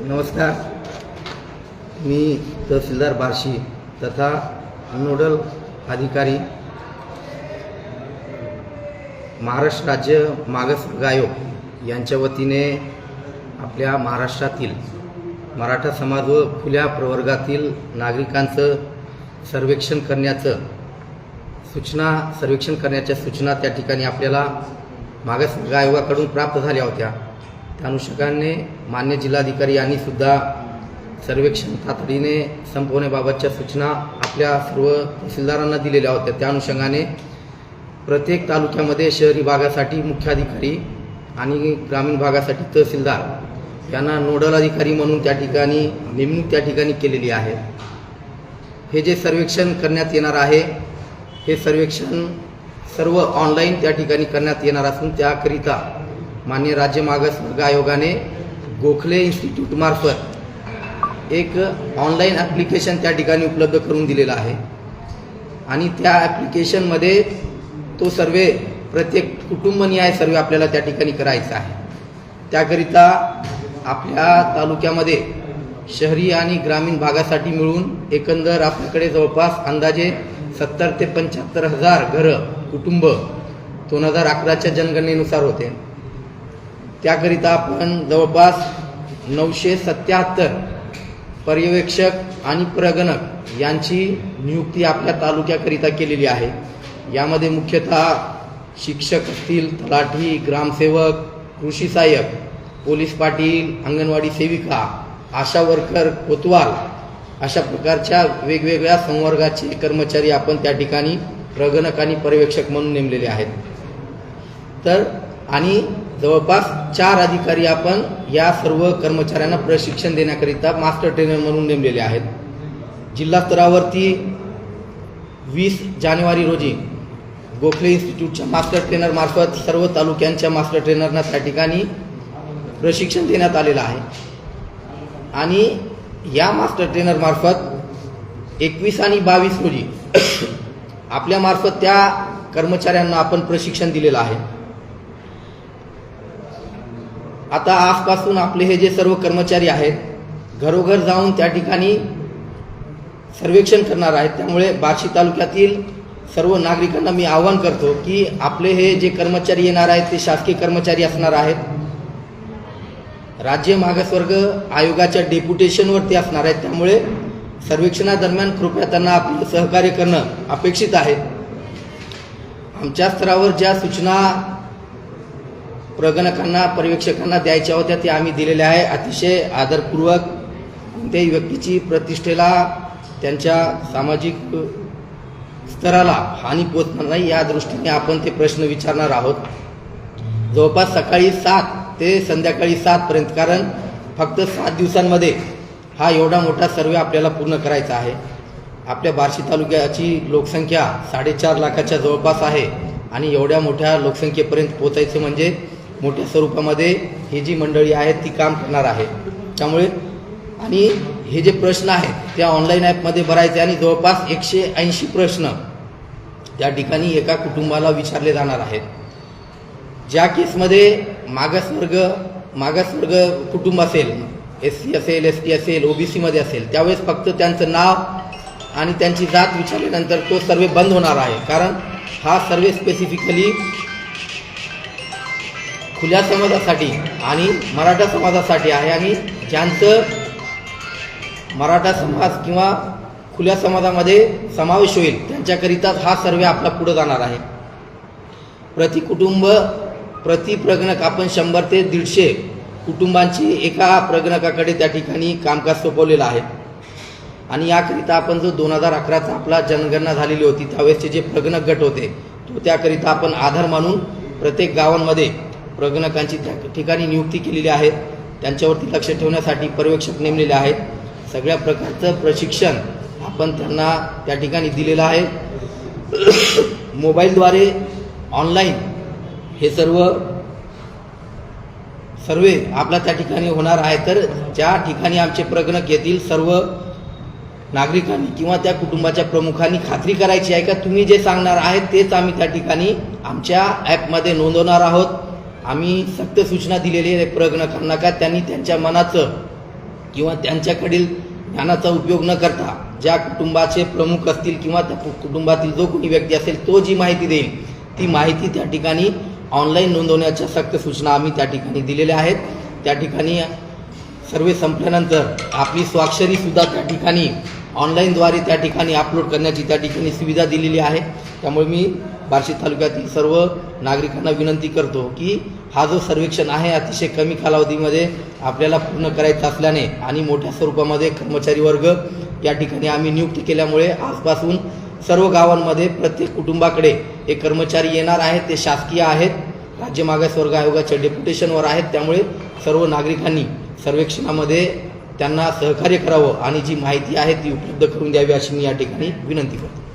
नमस्कार. मी तहसीलदार बार्शी तथा नोडल अधिकारी. महाराष्ट्र राज्य मागस आयोग यांच्या वतीने आपल्या महाराष्ट्रातील मराठा समाज व खुल्या प्रवर्गातील नागरिकांचं सर्वेक्षण करण्याचं सूचना सर्वेक्षण करण्याच्या सूचना त्या ठिकाणी आपल्याला मागासवर्ग आयोगाकडून प्राप्त झाल्या होत्या. त्या अनुषंगाने मान्य जिल्हाधिकारी यांनी सुद्धा सर्वेक्षण तातडीने संपवण्याबाबतच्या सूचना आपल्या सर्व तहसीलदारांना दिलेल्या होत्या. त्या अनुषंगाने प्रत्येक तालुक्यामध्ये शहरी भागासाठी मुख्याधिकारी आणि ग्रामीण भागासाठी तहसीलदार यांना नोडल अधिकारी म्हणून त्या ठिकाणी नेमणूक त्या ठिकाणी केलेली आहे. हे जे सर्वेक्षण करण्यात येणार आहे हे सर्वेक्षण सर्व ऑनलाईन त्या ठिकाणी करण्यात येणार असून त्याकरिता मान्य राज्य मागासवर्ग आयोगाने गोखले इन्स्टिट्यूटमार्फत एक ऑनलाईन ॲप्लिकेशन त्या ठिकाणी उपलब्ध करून दिलेलं आहे. आणि त्या ॲप्लिकेशनमध्ये तो सर्वे प्रत्येक कुटुंबनिहाय सर्वे आपल्याला त्या ठिकाणी करायचा आहे. त्याकरिता आपल्या तालुक्यामध्ये शहरी आणि ग्रामीण भागासाठी मिळून एकंदर आपल्याकडे जवळपास अंदाजे सत्तर ते पंच्याहत्तर हजार घरं कुटुंब दोन हजार अकराच्या जनगणनेनुसार होते. त्याकरिता आपण जवळपास नऊशे सत्याहत्तर पर्यवेक्षक आणि प्रगणक यांची नियुक्ती आपल्या तालुक्याकरिता केलेली आहे. यामध्ये मुख्यतः शिक्षक असतील तलाठी ग्रामसेवक कृषी सहाय्यक पोलीस पाटील अंगणवाडी सेविका आशा वर्कर कोतवाल अशा प्रकारच्या वेगवेगळ्या संवर्गाचे कर्मचारी आपण त्या ठिकाणी प्रगणक आणि पर्यवेक्षक म्हणून नेमलेले आहेत. तर आणि जवळपास चार अधिकारी आपण या सर्व कर्मचाऱ्यांना प्रशिक्षण देण्याकरिता मास्टर ट्रेनर म्हणून नेमलेले आहेत. जिल्हा स्तरावरती वीस जानेवारी रोजी गोखले इन्स्टिट्यूटच्या मास्टर ट्रेनर मार्फत सर्व तालुक्यांच्या मास्टर ट्रेनरना त्या ठिकाणी प्रशिक्षण देण्यात आलेलं आहे. आणि या मास्टर ट्रेनर मार्फत एकवीस आणि बावीस रोजी आपल्यामार्फत त्या कर्मचाऱ्यांना आपण प्रशिक्षण दिलेलं आहे. आता आजपासून आपले हे जे सर्व कर्मचारी आहेत घरोघर जाऊन त्या ठिकाणी सर्वेक्षण करणार आहेत. त्यामुळे बार्शी तालुक्यातील सर्व नागरिकांना मी आवाहन करतो की आपले हे जे कर्मचारी येणार आहेत ते शासकीय कर्मचारी असणार आहेत. राज्य मागासवर्ग आयोगाच्या डेप्युटेशनवरती असणार आहेत. त्यामुळे सर्वेक्षणादरम्यान कृपया त्यांना आपलं सहकार्य करणं अपेक्षित आहे. आमच्या स्तरावर ज्या सूचना प्रगणकांना पर्यवेक्षकांना द्यायच्या होत्या त्या आम्ही दिलेल्या आहे. अतिशय आदरपूर्वक कोणत्याही व्यक्तीची प्रतिष्ठेला त्यांच्या सामाजिक स्तराला हानी पोचणार नाही या दृष्टीने आपण ते प्रश्न विचारणार आहोत. जवळपास सकाळी सात ते संध्याकाळी सातपर्यंत कारण फक्त सात दिवसांमध्ये हा एवढा मोठा सर्वे आपल्याला पूर्ण करायचा आहे. आपल्या बार्शी तालुक्याची लोकसंख्या साडेचार लाखाच्या जवळपास आहे आणि एवढ्या मोठ्या लोकसंख्येपर्यंत पोचायचं म्हणजे मोठ्या स्वरूपामध्ये ही जी मंडळी आहेत ती काम करणार आहे. त्यामुळे आणि हे जे प्रश्न आहेत त्या ऑनलाईन ॲपमध्ये भरायचे आणि जवळपास एकशे ऐंशी प्रश्न त्या ठिकाणी एका कुटुंबाला विचारले जाणार आहेत. ज्या केसमध्ये मागासवर्ग मागासवर्ग कुटुंब असेल एस सी असेल एस टी असेल ओबीसीमध्ये असेल त्यावेळेस फक्त त्यांचं नाव आणि त्यांची जात विचारल्यानंतर तो सर्वे बंद होणार आहे. कारण हा सर्वे स्पेसिफिकली खुल्या समाजासाठी आणि मराठा समाजासाठी आहे आणि ज्यांचं मराठा समाज किंवा खुल्या समाजामध्ये समावेश होईल त्यांच्याकरिताच हा सर्वे आपला पुढं जाणार आहे. प्रति कुटुंब प्रति प्रगणक आपण शंभर ते दीडशे कुटुंबांची एका प्रगणकाकडे त्या ठिकाणी कामकाज सोपवलेलं आहे. आणि याकरिता आपण जो दोन हजार अकराचा आपला जनगणना झालेली होती त्यावेळेसचे जे प्रगणक गट होते तो त्याकरिता आपण आधार मानून प्रत्येक गावांमध्ये प्रगणकांची त्या ठिकाणी नियुक्ती केलेली आहे. त्यांच्यावरती लक्ष ठेवण्यासाठी पर्यवेक्षक नेमलेले आहेत. सगळ्या प्रकारचं प्रशिक्षण आपण त्यांना त्या ठिकाणी दिलेलं आहे. मोबाईलद्वारे ऑनलाईन हे सर्व सर्वे आपला त्या ठिकाणी होणार आहे तर ज्या ठिकाणी आमचे प्रगणक येतील सर्व नागरिकांनी किंवा त्या कुटुंबाच्या प्रमुखांनी खात्री करायची आहे का? तुम्ही जे सांगणार आहे तेच आम्ही त्या ठिकाणी आमच्या ॲपमध्ये नोंदवणार आहोत. आम्ही सक्त सूचना दिलेली आहे प्रगणकांना का? त्यांनी त्यांच्या मनाचं किंवा त्यांच्याकडील ज्ञानाचा उपयोग न करता ज्या कुटुंबाचे प्रमुख असतील किंवा त्या कुटुंबातील जो कोणी व्यक्ती असेल तो जी माहिती देईल ती माहिती त्या ठिकाणी ऑनलाईन नोंदवण्याच्या सक्त सूचना आम्ही त्या ठिकाणी दिलेल्या आहेत. त्या ठिकाणी सर्वे संपल्यानंतर आपली स्वाक्षरीसुद्धा त्या ठिकाणी ऑनलाईनद्वारे त्या ठिकाणी अपलोड करण्याची त्या ठिकाणी सुविधा दिलेली आहे. त्यामुळे मी बार्शी तालुक्यातील सर्व नागरिकांना विनंती करतो की हा जो सर्वेक्षण आहे अतिशय कमी कालावधीमध्ये आपल्याला पूर्ण करायचा असल्याने आणि मोठ्या स्वरूपामध्ये कर्मचारी वर्ग या ठिकाणी आम्ही नियुक्त केल्यामुळे आजपासून सर्व गावांमध्ये प्रत्येक कुटुंबाकडे एक कर्मचारी येणार आहेत ते शासकीय आहेत राज्य मागासवर्ग आयोगाच्या डेप्युटेशनवर आहेत त्यामुळे सर्व नागरिकांनी सर्वेक्षणामध्ये त्यांना सहकार्य करावं आणि जी माहिती आहे ती उपलब्ध करून द्यावी अशी मी या ठिकाणी विनंती करतो.